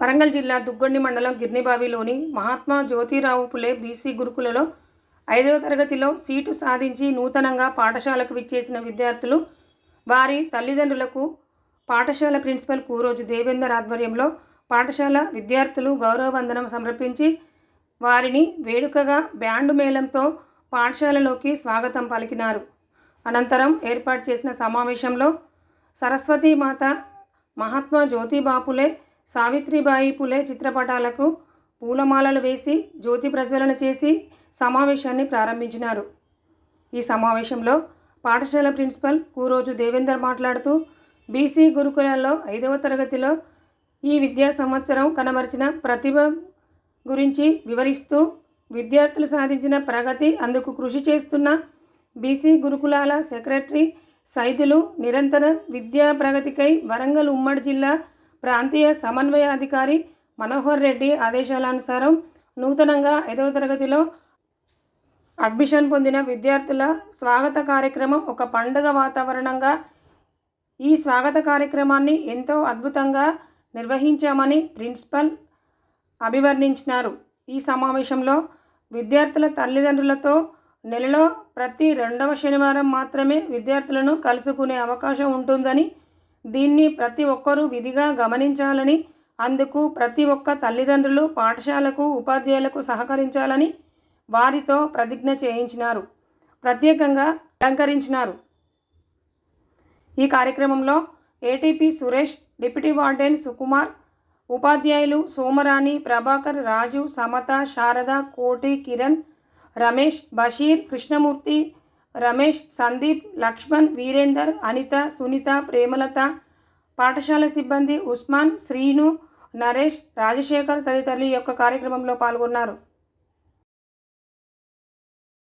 వరంగల్ జిల్లా దుగ్గొండి మండలం గిర్నిబావిలోని మహాత్మా జ్యోతిరావు పులే బీసీ గురుకులలో ఐదవ తరగతిలో సీటు సాధించి నూతనంగా పాఠశాలకు విచ్చేసిన విద్యార్థులు వారి తల్లిదండ్రులకు పాఠశాల ప్రిన్సిపల్ కూరోజు దేవేందర్ ఆధ్వర్యంలో పాఠశాల విద్యార్థులు గౌరవ వందనం సమర్పించి వారిని వేడుకగా బ్యాండు మేళంతో పాఠశాలలోకి స్వాగతం పలికినారు. అనంతరం ఏర్పాటు చేసిన సమావేశంలో సరస్వతీ మాత మహాత్మా జ్యోతిబాపులే బాపులే సావిత్రిబాయి పులే చిత్రపటాలకు పూలమాలలు వేసి జ్యోతి ప్రజ్వలన చేసి సమావేశాన్ని ప్రారంభించినారు. ఈ సమావేశంలో పాఠశాల ప్రిన్సిపల్ కూరోజు దేవేందర్ మాట్లాడుతూ బీసీ గురుకులాల్లో ఐదవ తరగతిలో ఈ విద్యా సంవత్సరం కనబరిచిన ప్రతిభ గురించి వివరిస్తూ విద్యార్థులు సాధించిన ప్రగతి అందుకు కృషి చేస్తున్న బీసీ గురుకులాల సెక్రటరీ సైదులు నిరంతర విద్యా ప్రగతికై వరంగల్ ఉమ్మడి జిల్లా ప్రాంతీయ సమన్వయాధికారి మనోహర్ రెడ్డి ఆదేశాలనుసారం నూతనంగా ఐదవ తరగతిలో అడ్మిషన్ పొందిన విద్యార్థుల స్వాగత కార్యక్రమం ఒక పండుగ వాతావరణంగా ఈ స్వాగత కార్యక్రమాన్ని ఎంతో అద్భుతంగా నిర్వహించామని ప్రిన్సిపల్ అభివర్ణించినారు. ఈ సమావేశంలో విద్యార్థుల తల్లిదండ్రులతో నెలలో ప్రతి రెండవ శనివారం మాత్రమే విద్యార్థులను కలుసుకునే అవకాశం ఉంటుందని దీన్ని ప్రతి ఒక్కరూ విధిగా గమనించాలని అందుకు ప్రతి ఒక్క తల్లిదండ్రులు పాఠశాలకు ఉపాధ్యాయులకు సహకరించాలని వారితో ప్రతిజ్ఞ చేయించినారు. ప్రత్యేకంగా అలంకరించినారు. ఈ కార్యక్రమంలో ATP Suresh deputy warden Sukumar ఉపాధ్యాయులు సోమరాణి ప్రభాకర్ రాజు సమత శారద కోటి కిరణ్ రమేష్ బషీర్ కృష్ణమూర్తి రమేష్ సందీప్ లక్ష్మణ్ వీరేందర్ అనిత సునీత ప్రేమలత పాఠశాల సిబ్బంది ఉస్మాన్ శ్రీను నరేష్ రాజశేఖర్ తదితరులు ఈ యొక్క కార్యక్రమంలో పాల్గొన్నారు.